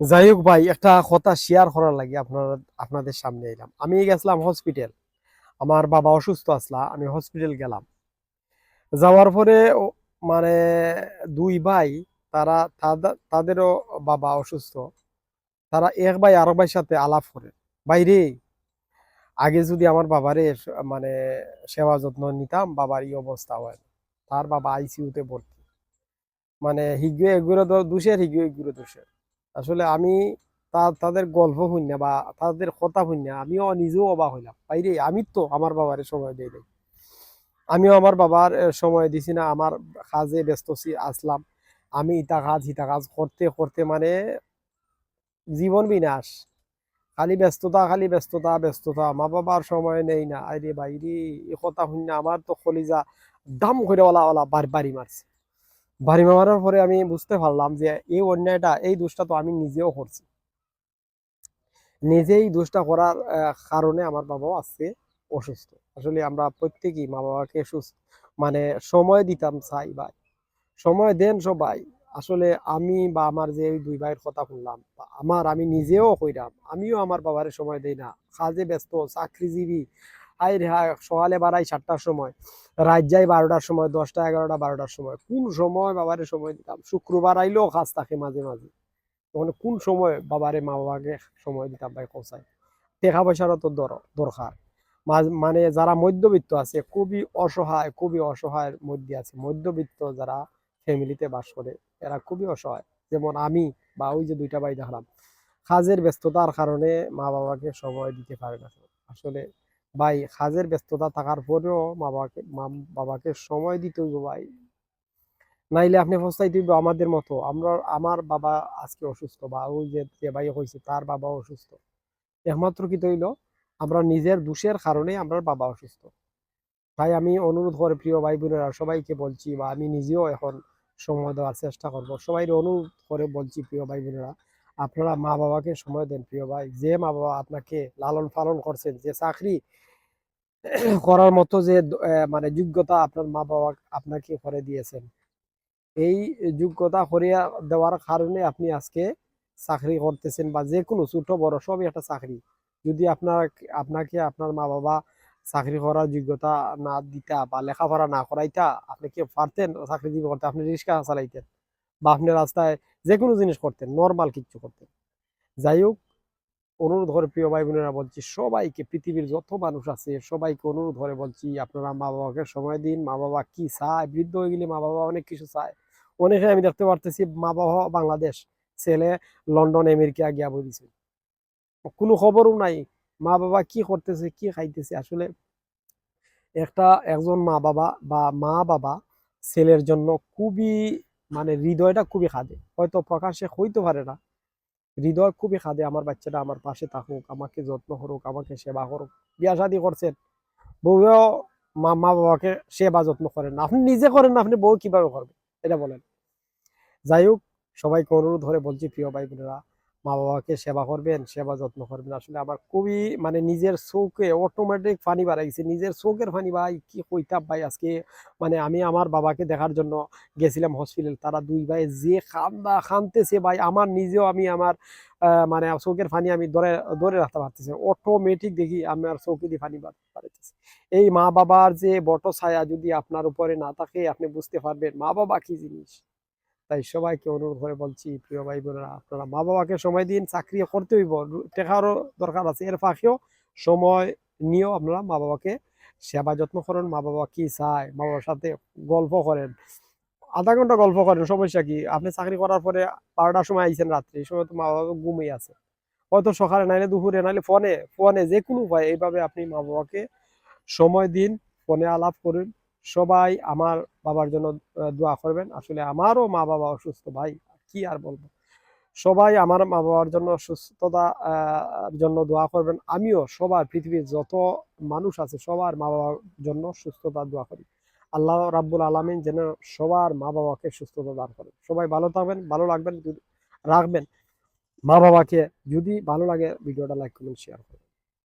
যাই হোক ভাই, একটা কথা শেয়ার করার লাগে আপনার, আপনাদের সামনে এলাম। আমি গেছিলাম হসপিটাল আমার বাবা অসুস্থ আসলা, আমি হসপিটাল গেলাম। যাওয়ার পরে মানে দুই ভাই, তারা তাদেরও বাবা অসুস্থ। তারা এক ভাই আরেক ভাইয়ের সাথে আলাপ করে বাইরে আগে যদি আমার বাবারে মানে সেবা যত্ন নিতাম, বাবার এই অবস্থা হয় তার বাবা আইসিইউতে ভর্তি। মানে হিগে এগুলো দোষের হিগে এগুলো দোষের। আসলে আমি তাদের গল্প শুনিয়া বা তাদের কথা শুনিয়া আমিও নিজেও অবাক হইলাম। বাইরে আমি তো আমার বাবারে সময় দিয়ে দেই আমিও আমার বাবার সময় দিছি না, আমার কাজে ব্যস্ত আসলাম। আমি ইটা কাজ ইটা কাজ করতে করতে মানে জীবন বিনাশ। খালি ব্যস্ততা খালি ব্যস্ততা ব্যস্ততা। মা বাবার সময় নেই না। আরে বাইরে এ কথা শুনি আমার তো কলিজা দাম করে ওলা ওলা বাড়ি মারছে। বাড়ি মারার পরে আমি বুঝতে পারলাম যে এই অন্যায়টা, এই দোষটা তো আমি নিজেও করছি। নিজেই দোষটা করার কারণে আমার বাবাও আজকে অসুস্থ। আসলে আমরা প্রত্যেকেই মা বাবাকে সুস্থ মানে সময় দিতাম চাই ভাই। সময় দেন সবাই। আসলে আমি বা আমার যে দুই ভাইয়ের কথা শুনলাম আমার আমি নিজেও কইরাম, আমিও আমার বাবারে সময় দেই না। কাজে ব্যস্ত, চাকরিজীবী আই সকালে বাড়াই সাতটার সময়, রাত যাই বারোটার সময়, দশটা, এগারোটা, বারোটার সময়। কোন সময় বাবারে সময় দিতাম? শুক্রবার আইলেও কাজ থাকে মাঝে মাঝে। তখন কোন সময় বাবারে মা বাবাকে সময় দিতাম ভাই কোথায় টাকা পয়সারও তো দরকার। মানে যারা মধ্যবিত্ত আছে, খুবই অসহায়, খুবই অসহায়ের মধ্যে আছে। মধ্যবিত্ত যারা ফ্যামিলিতে বাস করে, এরা খুবই অসহায়। যেমন আমি বা ওই যে দুইটা ভাই দেখলাম, কাজের ব্যস্ততার কারণে মা বাবাকে সময় দিতে পারে না। আসলে ভাই কাজের ব্যস্ততা থাকার পরেও মা বাবাকে মা বাবাকে সময় দিতে হইব ভাই। নাইলে আপনি পস্তাইতে হইব আমাদের মতো। আমরা, আমার বাবা আজকে অসুস্থ, বা ওই যে ভাই হয়েছে তার বাবা অসুস্থ। একমাত্র কি তৈল? আমরা নিজের দোষের কারণে আমরা বাবা অসুস্থ। তাই আমি অনুরোধ করে প্রিয় ভাই বোনেরা সবাইকে বলছি, বা আমি নিজেও এখন সময় দেওয়ার চেষ্টা করব। সবাই অনুরোধ করে বলছি প্রিয় ভাই বোনেরা আপনারা মা বাবাকে সময় দেন, প্রিয় ভাই। যে মা বাবা আপনাকে লালন পালন করছেন, যে চাকরি করার মতো যে মানে যোগ্যতা আপনার মা বাবা আপনাকে করে দিয়েছেন। এই যোগ্যতা করিয়া দেওয়ার কারণে আপনি আজকে চাকরি করতেছেন বা যে কোনো ছোট বড় সবই একটা চাকরি। যদি আপনার, আপনাকে আপনার মা বাবা চাকরি করার যোগ্যতা না দিতা বা লেখাপড়া না করাইতা, আপনি কি পারতেন চাকরিজীবী করতে আপনি রিক্সা চালাইতেন বা আপনি রাস্তায় যে কোনো জিনিস করতেন নর্মাল কিচ্ছু করতেন। যাই হোক অনুরোধ করে প্রিয় ভাই বোনেরা বলছি, সবাইকে পৃথিবীর যত মানুষ আছে, সবাইকে অনুরোধ করে বলছি, আপনারা মা বাবাকে সময় দিন। মা বাবা কি চায়? বৃদ্ধ হয়ে গেলে মা বাবা অনেক কিছু চায়। অনেকে আমি দেখতে পারতেছি মা বাবা বাংলাদেশ, ছেলে, লন্ডন, আমেরিকা গিয়া বলেছে কোনো খবরও নাই মা বাবা কি করতেছে, কি খাইতেছে? আসলে একটা একজন মা বাবা বা মা বাবা ছেলের জন্য খুবই মানে হৃদয়টা খুবই খাদে। হয়তো প্রকাশে হইতে পারে না। হৃদয় খুবই খাদে, আমার বাচ্চাটা আমার পাশে থাকুক, আমাকে যত্ন করুক, আমাকে সেবা করুক। বিয়া শাদি করছেন। বউও মা মা বাবাকে সেবা যত্ন করেন আপনি নিজে করেন না, আপনি বউ কীভাবে করবেন এটা বলেন। যাই হোক, সবাইকে অনুরোধ ধরে বলছি, প্রিয় ভাই বোনেরা মা বাবাকে সেবা করবেন, সেবা যত্ন করবেন। আসলে আমার খুবই মানে নিজের চোখে অটোমেটিক পানি বাড়াইছে। নিজের চোখের পানি ভাই, কি কইতাম ভাই আজকে? মানে আমি আমার বাবাকে দেখার জন্য গেছিলাম হসপিটাল তারা দুই ভাই যে খান্দা খানতেছে ভাই, আমার নিজেও আমি আমার মানে চোখের পানি আমি ধরে ধরে রাখতে পারতেছি অটোমেটিক দেখি আমার চোখে দিয়ে পানি বাড়াইতেছে। এই মা বাবার যে বট ছায়া যদি আপনার উপরে না থাকে, আপনি বুঝতে পারবেন মা বাবা কি জিনিস? তাই সবাইকে অনুরোধ করে বলছি, প্রিয় ভাই বোনেরা আপনারা মা বাবাকে সময় দিন, চাকরি করতে হইব, টেকারও দরকার আছে। এর ফাঁকেও সময় নিয়েও আপনারা মা বাবাকে সেবা যত্ন করেন মা বাবা কি চায় মা বাবার সাথে গল্প করেন, আধা ঘণ্টা গল্প করেন, সমস্যা কি? আপনি চাকরি করার পরে বারোটার সময় আইছেন রাত্রে, এই সময় তো মা বাবা ঘুমিয়ে আছে। হয়তো সকালে, নাইলে দুপুরে, নাইলে ফোনে ফোনে যে কোনো উপায় এইভাবে আপনি মা বাবাকে সময় দিন, ফোনে আলাপ করুন। সবাই আমার বাবার জন্য দোয়া করবেন। আসলে আমারও মা বাবা অসুস্থ ভাই, কি আর বলব? সবাই আমার মা বাবার জন্য সুস্থতা জন্য দোয়া করবেন। আমিও সবার, পৃথিবীর যত মানুষ আছে, সবার মা বাবার জন্য সুস্থতা দোয়া করি। আল্লাহ রাব্বুল আলামিন যেন সবার মা বাবাকে সুস্থতা দান করেন। সবাই ভালো থাকবেন, ভালো লাগবেন রাখবেন। মা বাবাকে যদি ভালো লাগে, ভিডিওটা লাইক করুন শেয়ার করুন